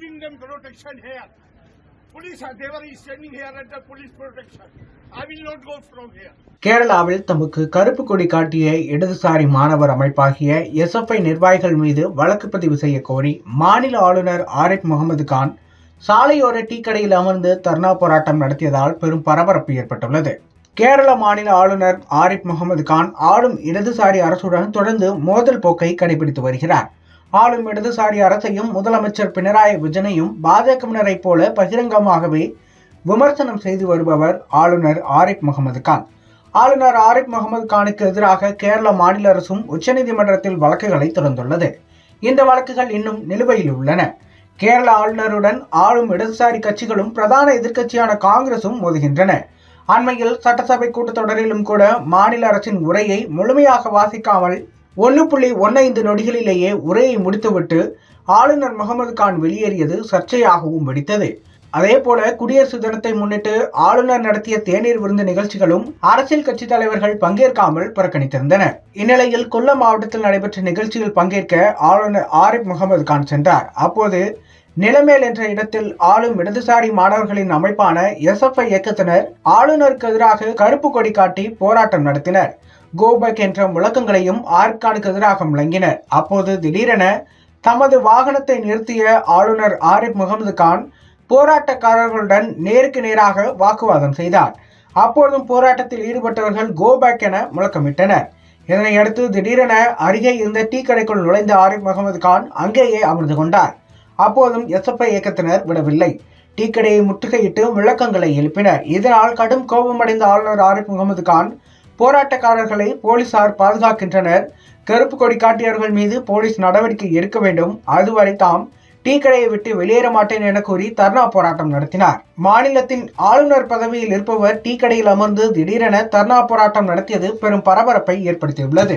giving them protection here. Police are, they were standing here at the police protection. I will not go from here. கேரளாவில் தமக்கு கருப்பு கொடி காட்டிய இடதுசாரி மாணவர் அமைப்பாகிய எஸ்எஃப்ஐ நிர்வாகிகள் மீது வழக்கு பதிவு செய்ய கோரி மாநில ஆளுநர் ஆரிஃப் முகமது கான் சாலையோர டீ கடையில் அமர்ந்து தர்ணா போராட்டம் நடத்தியதால் பெரும் பரபரப்பு ஏற்பட்டுள்ளது கேரள மாநில ஆளுநர் ஆரிஃப் முகமது கான் ஆளும் இடதுசாரி அரசுடன் தொடர்ந்து மோதல் போக்கை கடைபிடித்து வருகிறார் ஆளும் இடதுசாரி அரசையும் முதலமைச்சர் பினராயி விஜயனையும் பாஜகவினரைப் போல பகிரங்கமாகவே விமர்சனம் செய்து வருபவர் ஆளுநர் ஆரிப் முகமது கான். ஆளுநர் ஆரிப் முகமது கானுக்கு எதிராக கேரள மாநில அரசும் உச்சநீதிமன்றத்தில் வழக்குகளை தொடர்ந்துள்ளது. இந்த வழக்குகள் இன்னும் நிலுவையில் உள்ளன. கேரள ஆளுநருடன் ஆளும் இடதுசாரி கட்சிகளும் பிரதான எதிர்க்கட்சியான காங்கிரசும் மோதுகின்றன. அண்மையில் சட்டசபை கூட்டத்தொடரிலும் கூட மாநில அரசின் உரையை முழுமையாக வாசிக்காமல் ஒன்று புள்ளி ஒன்னைந்து நொடிகளிலேயே உரையை முடித்துவிட்டு ஆளுநர் முகமது கான் வெளியேறியது சர்ச்சையாகவும் வெடித்தது. அதே போல குடியரசு தினத்தை முன்னிட்டு ஆளுநர் நடத்திய தேநீர் விருந்து நிகழ்ச்சிகளும் அரசியல் கட்சி தலைவர்கள் பங்கேற்காமல் புறக்கணித்திருந்தனர் இந்நிலையில் கொல்லம் மாவட்டத்தில் நடைபெற்ற நிகழ்ச்சியில் பங்கேற்க ஆளுநர் ஆரிஃப் முகமது கான் சென்றார். அப்போது நிலமேல் என்ற இடத்தில் ஆளும் இடதுசாரி மாணவர்களின் அமைப்பான எஸ்எஃப்ஐ இயக்கத்தினர் ஆளுநருக்கு எதிராக கருப்பு கொடி காட்டி போராட்டம் நடத்தினர். கோபக் என்ற முழக்கங்களையும் ஆரிஃப் எதிராக முழங்கினர். அப்போது திடீரென தமது வாகனத்தை நிறுத்திய ஆளுநர் ஆரிப் முகமது கான் போராட்டக்காரர்களுடன் நேருக்கு நேராக வாக்குவாதம் செய்தார். அப்பொழுதும் போராட்டத்தில் ஈடுபட்டவர்கள் கோபேக் என முழக்கமிட்டனர். இதனையடுத்து திடீரென அருகே இருந்த டீ கடைக்குள் நுழைந்த ஆரிப் முகமது கான் அங்கேயே அமர்ந்து கொண்டார். அப்போதும் எஸ்எஃப்ஐ இயக்கத்தினர் விடவில்லை. டீ கடையை முற்றுகையிட்டு முழக்கங்களை எழுப்பினர். இதனால் கடும் கோபமடைந்த ஆளுநர் ஆரிஃப் முகமது கான் போராட்டக்காரர்களை போலீசார் பாதுகாக்கின்றனர். கருப்பு கொடி காட்டியவர்கள் மீது போலீஸ் நடவடிக்கை எடுக்க வேண்டும். அதுவரை தாம் டீ கடையை விட்டு வெளியேற மாட்டேன் என கூறி தர்ணா போராட்டம் நடத்தினார். மாநிலத்தின் ஆளுநர் பதவியில் இருப்பவர் டீ கடையில் அமர்ந்து திடீரென தர்ணா போராட்டம் நடத்தியது பெரும் பரபரப்பை ஏற்படுத்தியுள்ளது.